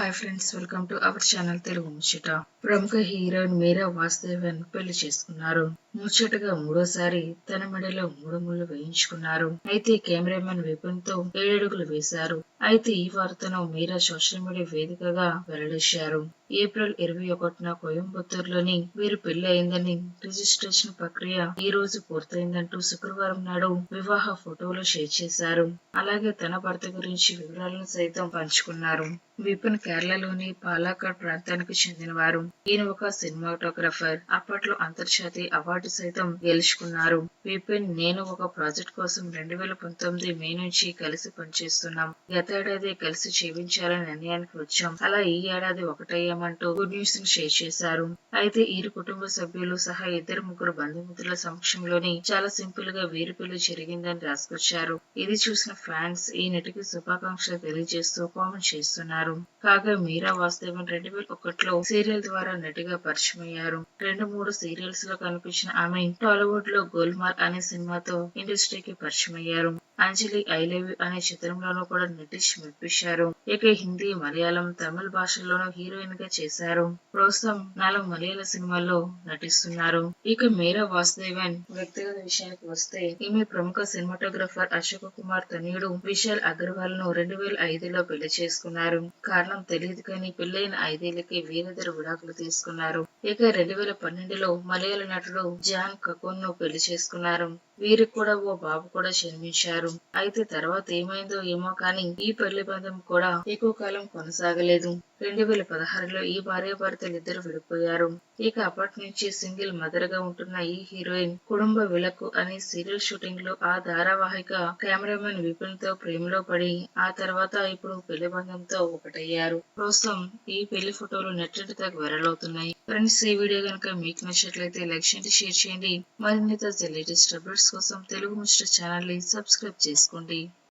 Hi friends welcome to our channel Telugu Muchata ప్రముఖ heroine మీరా వాసుదేవన్ పెళ్ళి చేసుకున్నారు. ముచ్చటగా మూడోసారి తన మెడలో మూడు ముళ్ళు వేయించుకున్నారు. అయితే కెమెరామెన్ విపిన్తో ఏడడుగులు వేశారు. అయితే ఈ వార్తను మీరా సోషల్ మీడియా వేదికగా వెల్లడించారు ఏప్రిల్ ఇరవై ఒకటిన కోయంబత్తూరులోని వీరు పెళ్ళి అయిందని రిజిస్ట్రేషన్ ప్రక్రియ ఈ రోజు పూర్తయిందంటూ శుక్రవారం నాడు వివాహ ఫోటోలు షేర్ చేశారు. అలాగే తన భర్త గురించి వివరాలను సైతం పంచుకున్నారు. విపిన్ కేరళలోని పాలాకాడ్ ప్రాంతానికి చెందినవారు. ఈయన ఒక సినిమాటోగ్రఫర్. అప్పట్లో అంతర్జాతీయ అవార్డు సైతం గెలుచుకున్నారు. విపిన్ నేను ఒక ప్రాజెక్ట్ కోసం రెండు వేల పంతొమ్మిది మే నుంచి కలిసి పనిచేస్తున్నాం. గతేడాది కలిసి జీవించాలనే నిర్ణయానికి వచ్చాం. అలా ఈ ఏడాది ఒకటయ్యామంటూ గుడ్ న్యూస్ని షేర్ చేశారు. అయితే వీరి కుటుంబ సభ్యులు సహా ఇద్దరు ముగ్గురు బంధుమిత్రుల సమక్షంలోని చాలా సింపుల్గా వీరి పెళ్ళి జరిగిందని రాసుకొచ్చారు. ఇది చూసిన ఫ్యాన్స్ ఈ నటికి శుభాకాంక్షలు తెలియజేస్తూ కామెంట్ చేస్తున్నారు. కాగా మీరా వాసుదేవన్ రెండు వేల ఒకటిలో సీరియల్ ద్వారా నటిగా పరిచయం అయ్యారు రెండు మూడు సీరియల్స్లో కనిపించిన ఆమె టాలీవుడ్లో గోల్మార్ అనే సినిమాతో ఇండస్ట్రీకి పరిచయం అయ్యారు అంజలి ఐ లవ్ యూ అనే చిత్రంలోనూ కూడా నటించి మెప్పించారు. ఇక హిందీ మలయాళం తమిళ భాషల్లోనూ హీరోయిన్గా చేశారు. ప్రస్తుతం నాలుగు మలయాళ సినిమాల్లో నటిస్తున్నారు. ఇక మీరా వాసుదేవన్ వ్యక్తిగత విషయానికి వస్తే ఈమె ప్రముఖ సినిమాటోగ్రఫర్ అశోక్ కుమార్ తనయుడు విశాల్ అగర్వాల్ను రెండు వేల ఐదులో పెళ్ళి చేసుకున్నారు. కారణం తెలియదు కానీ పెళ్ళైన ఐదేళ్ళకి వీరిద్దరు విడాకులు తీసుకున్నారు. ఇక రెండు వేల పన్నెండులో మలయాళ నటుడు జాన్ కకోన్ను పెళ్ళి చేసుకున్నారు. వీరికి కూడా ఓ బాబు కూడా జన్మించారు. అయితే తర్వాత ఏమైందో ఏమో కానీ ఈ పెళ్ళి బంధం కూడా ఎక్కువ కాలం కొనసాగలేదు. రెండు వేల పదహారులో ఈ భార్యాభర్తలు ఇద్దరు విడిపోయారు. ఇక అప్పటి నుంచి సింగిల్ మదర్గా ఉంటున్న ఈ హీరోయిన్ కుటుంబ విలకు అనే సీరియల్ షూటింగ్లో ఆ ధారావాహిక కెమెరామెన్ విపిన్తో ప్రేమలో పడి ఆ తర్వాత ఇప్పుడు పెళ్ళి బంధంతో ఒకటయ్యారు. ప్రస్తుతం ఈ పెళ్ళి ఫోటోలు నెట్ తెగ వైరల్ అవుతున్నాయి. ఫ్రెండ్స్ ఈ వీడియో కనుక మీకు నచ్చినట్లయితే లైక్ చేయండి షేర్ చేయండి. మరిన్ని తాజా లేటెస్ట్ అప్డేట్స్ కోసం తెలుగు మిస్టర్ ఛానల్ని సబ్స్క్రైబ్ చేసుకోండి.